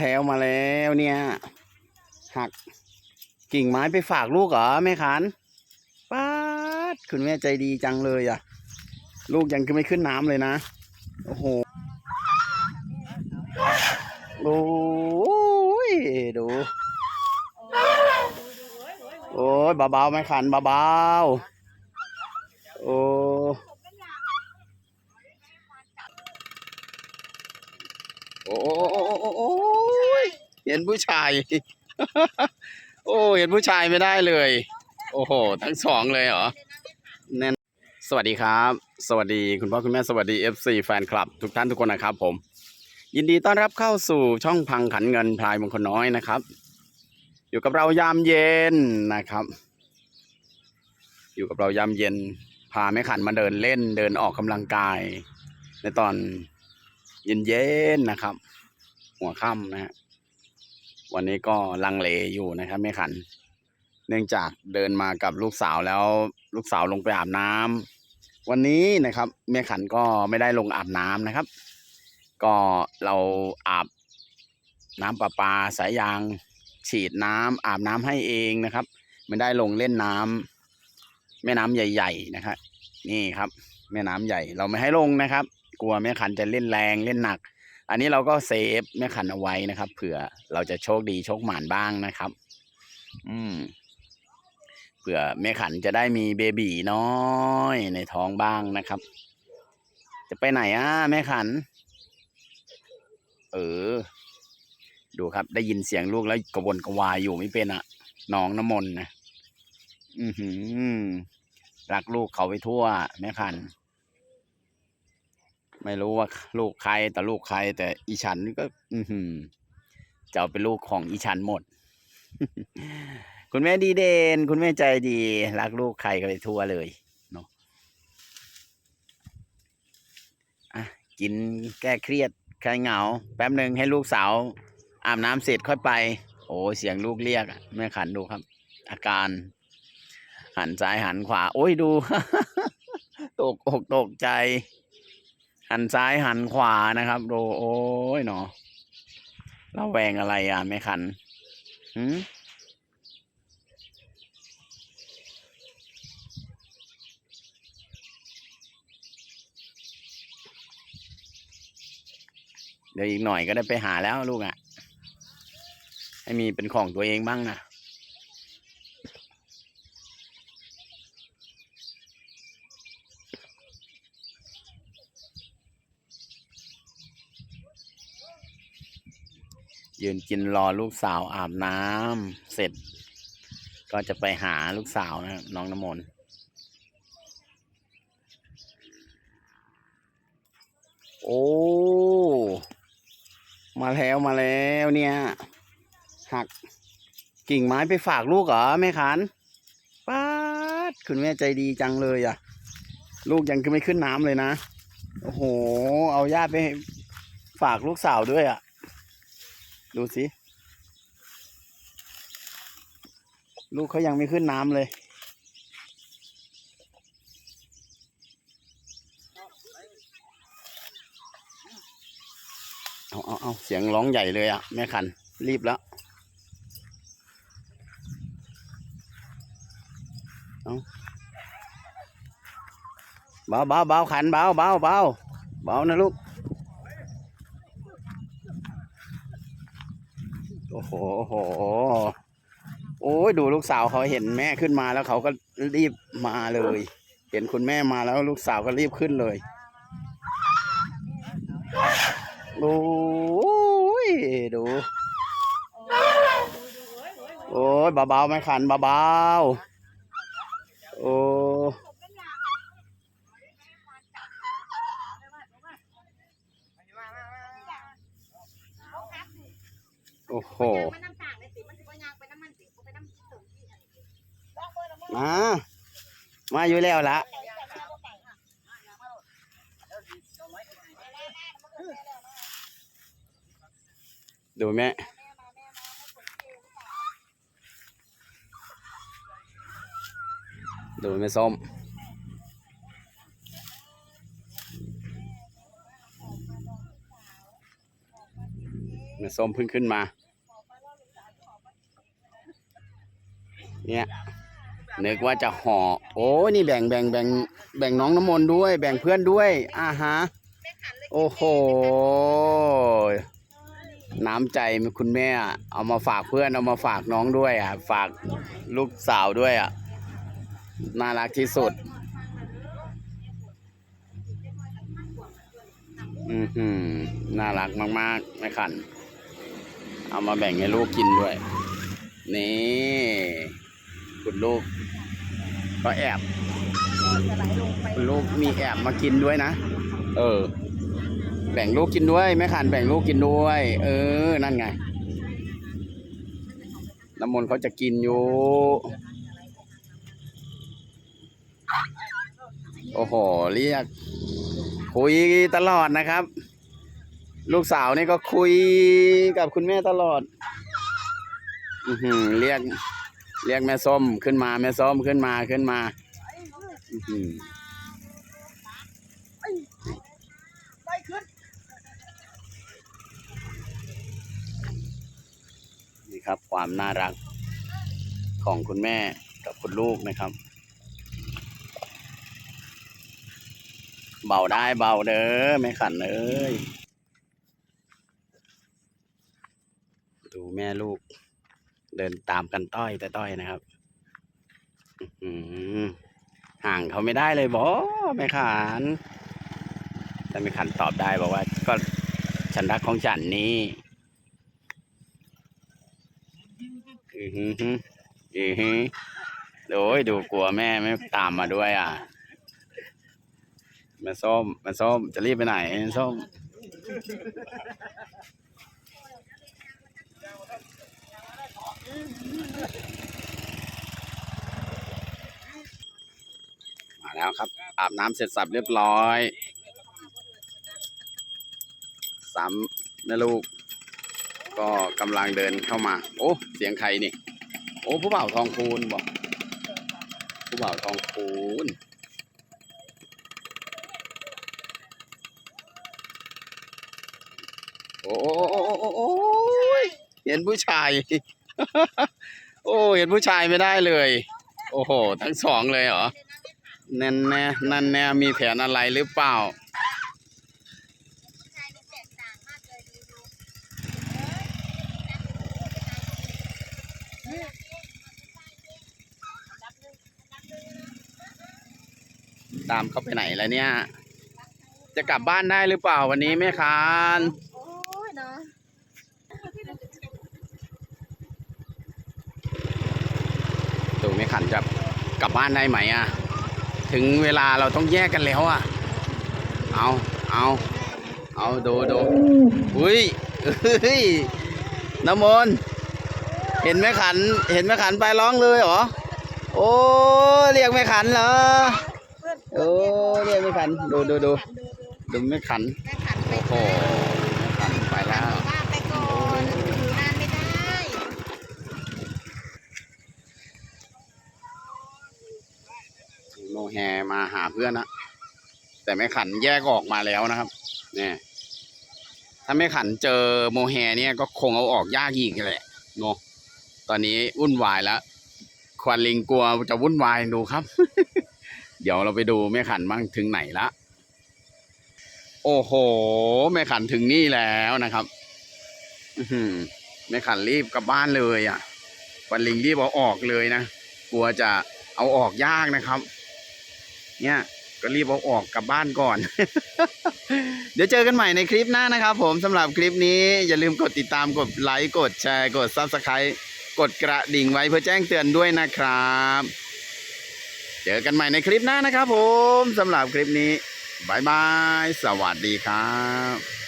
แล้วมาแล้วเนี่ยหักกิ่งไม้ไปฝากลูกเหรอแม่ขันป้าดคุณแม่ใจดีจังเลยอะ ลูกยังคือไม่ขึ้นน้ำเลยนะ โอ้โหโอ้ยดูโอ้ยเบาๆแม่ขันเบาๆโอ้โอ้ เห็นผู้ชาย โอ้เห็นผู้ชายไม่ได้เลย โอ้โห ทั้งสองเลยเหรอแน่นสวัสดีครับ สวัสดีคุณพ่อคุณแม่สวัสดี FC แฟนคลับ ทุกท่านทุกคนนะครับผม ยินดีต้อนรับเข้าสู่ช่องพังขันเงินพลายมงคลน้อยนะครับ อยู่กับเรายามเย็นนะครับ อยู่กับเรายามเย็น พาแม่ขันมาเดินเล่นเดินออกกำลังกาย ในตอนเย็นๆนะครับ หัวค่ำนะฮะ วันนี้ก็ลังเลอยู่นะครับแม่ขัน เนื่องจากเดินมากับลูกสาวแล้ว ลูกสาวลงไปอาบน้ำวันนี้นะครับแม่ขันก็ไม่ได้ลงอาบน้ำนะครับ ก็เราอาบน้ำประปาสายยาง ฉีดน้ำอาบน้ำให้เองนะครับ ไม่ได้ลงเล่นน้ำแม่น้ำใหญ่ ๆ นะครับนี่ครับ แม่น้ำใหญ่เราไม่ให้ลงนะครับ กลัวแม่ขันจะเล่นแรงเล่นหนัก อันนี้เราก็เซฟแม่ขันเอาไว้นะครับ เผื่อเราจะโชคดีโชคหมานบ้างนะครับ อืมเผื่อแม่ขันจะได้มีเบบีน้อยในท้องบ้างนะครับ จะไปไหนอะแม่ขัน เออ ดูครับ ได้ยินเสียงลูกแล้วกระวนกระวายอยู่ไม่เป็นอะน้องน้ำมนต์นะ อือหือรักลูกเขาไปทั่ว แม่ขัน ไม่รู้ว่าลูกใครแต่ลูกใคร แต่อีฉันก็ อืจะเอาเป็นลูกของอีฉันหมด คุณแม่ดีเด่นคุณแม่ใจดี รักลูกใครก็ไปทั่วเลยเนาะอะกินแก้เครียดคลายเหงา แป๊บหนึ่งให้ลูกสาวอาบน้ำเสร็จค่อยไป โอ้เสียงลูกเรียกแม่ขันดูครับ อาการ หันซ้ายหันขวา โอ้ยดู ตกอกตกใจ หันซ้ายหันขวานะครับโดโอ้ยเนาะเราแวงอะไรอะแม่ขันหืมเดี๋ยวอีกหน่อยก็ได้ไปหาแล้วลูกอะ ให้มีเป็นของตัวเองบ้างนะ ยืนกินรอลูกสาวอาบน้ำเสร็จ ก็จะไปหาลูกสาวนะครับน้องน้ำมนต์โอ้ มาแล้วมาแล้วเนี่ย หักกิ่งไม้ไปฝากลูกเหรอแม่ขันป้าดคุณแม่ใจดีจังเลยอะ ลูกยังคือไม่ขึ้นน้ำเลยนะ โอ้โห เอาญาติไปฝากลูกสาวด้วยอะ ดูสิ ลูกเขายังไม่ขึ้นน้ำเลยเอาเอาเอาเสียงร้องใหญ่เลยอะแม่ขัน รีบแล้วเอาเบาเบาเบาขันเบาเบาเบาเบานะลูก โอ้โหโอ้โห โอ้ยดูลูกสาวเขาเห็นแม่ขึ้นมาแล้วเขาก็รีบมาเลย เห็นคุณแม่มาแล้วลูกสาวก็รีบขึ้นเลยโอ้ยดู โอ้ยเบาๆไม่ขันเบาๆโอ้ อ้โหมา มาอยู่แล้วละดูแม่ดูแม่ส้มแม่ส้มเพิ่งขึ้นมา เนี่ยนึกว่าจะห่อ โอ้นี่แบ่งแบ่งแบ่งแบ่งน้องน้ำมนต์ด้วย แบ่งเพื่อนด้วยอ่าฮะโอ้โห น้ำใจคุณแม่อะเอามาฝากเพื่อนเอามาฝากน้องด้วยอะ ฝากลูกสาวด้วยอะ น่ารักที่สุด อือหือ น่ารักมากๆแม่ขัน เอามาแบ่งให้ลูกกินด้วย นี่ คุณลูกก็แอบคุณลูกมีแอบมากินด้วยนะ เออ แบ่งลูกกินด้วยแม่ขันแบ่งลูกกินด้วย เออ นั่นไงน้ำมนต์เขาจะกินอยู่ โอ้โห เรียก คุยตลอดนะครับ ลูกสาวนี่ก็คุยกับคุณแม่ตลอด อือหือเรียก เรียกแม่ส้มขึ้นมาแม่ส้มขึ้นมาขึ้นมานี่ครับความน่ารักของคุณแม่กับคุณลูกนะครับ เบาได้เบาเด้อไม่ขันเอ้ยดูแม่ลูก เดินตามกันต้อยแต่ต้อยนะครับห่างเขาไม่ได้เลยบอแม่ขันแต่แม่ขันตอบได้บอกว่า ก็ฉันรักของฉันนี่อือหือหืออือหือโอ้ยดูกลัวแม่ไม่ตามมาด้วยอะม่ส้มม่ส้มจะรีบไปไหนส้ม มาแล้วครับ อาบน้ำเสร็จสับเรียบร้อยสามแม่ลูก ก็กำลังเดินเข้ามา โอ้เสียงใครนี่ โอ้ผู้บ่าวทองคูณบอกผู้บ่าวทองคูณโอ้โอ้โอ้โอ้โอ้ยเห็นผู้ชาย โอ้เห็นผู้ชายไม่ได้เลย โอ้โห ทั้งสองเลยเหรอนั่นแน่นั่นแน่มีแผนอะไรหรือเปล่าตามเขาไปไหนแล้วเนี่ย จะกลับบ้านได้หรือเปล่าวันนี้แม่คาน โอ้ยเนาะ ดูแม่ ขันจะกลับบ้านได้ไหมอะ ถึงเวลาเราต้องแยกกันแล้วอะ เอาเอา เอาดูดูอุ้ยเฮ้ยน้ำมนต์เห็นแม่ขัน เห็นแม่ขันไปร้องเลยเหรอ โอ้เรียกแม่ขันเหรอ โอ้เรียกแม่ขัน ดูดูดูดูแม่ขัน โอ้โห โมแฮมาหาเพื่อนนะแต่แม่ขันแยกออกมาแล้วนะครับ เนี่ย ถ้าแม่ขันเจอโมแฮเนี่ยก็คงเอาออกยากอีกแหละเนาะตอนนี้วุ่นวายแล้วควันลิงกลัวจะวุ่นวายดูครับ เดี๋ยวเราไปดูแม่ขันบ้างถึงไหนละโอ้โห แม่ขันถึงนี่แล้วนะครับ อืแม่ขันรีบกลับบ้านเลย อะควันลิงรีบเอาออกเลยนะกลัวจะเอาออกยากนะครับ เนี่ยก็รีบเอาออกกลับบ้านก่อน เดี๋ยวเจอกันใหม่ในคลิปหน้านะครับผมสำหรับคลิปนี้อย่าลืมกดติดตามกดไลค์กดแชร์กด Subscribe กดกระดิ่งไว้เพื่อแจ้งเตือนด้วยนะครับ เจอกันใหม่ในคลิปหน้านะครับผมสำหรับคลิปนี้บายบาย สวัสดีครับ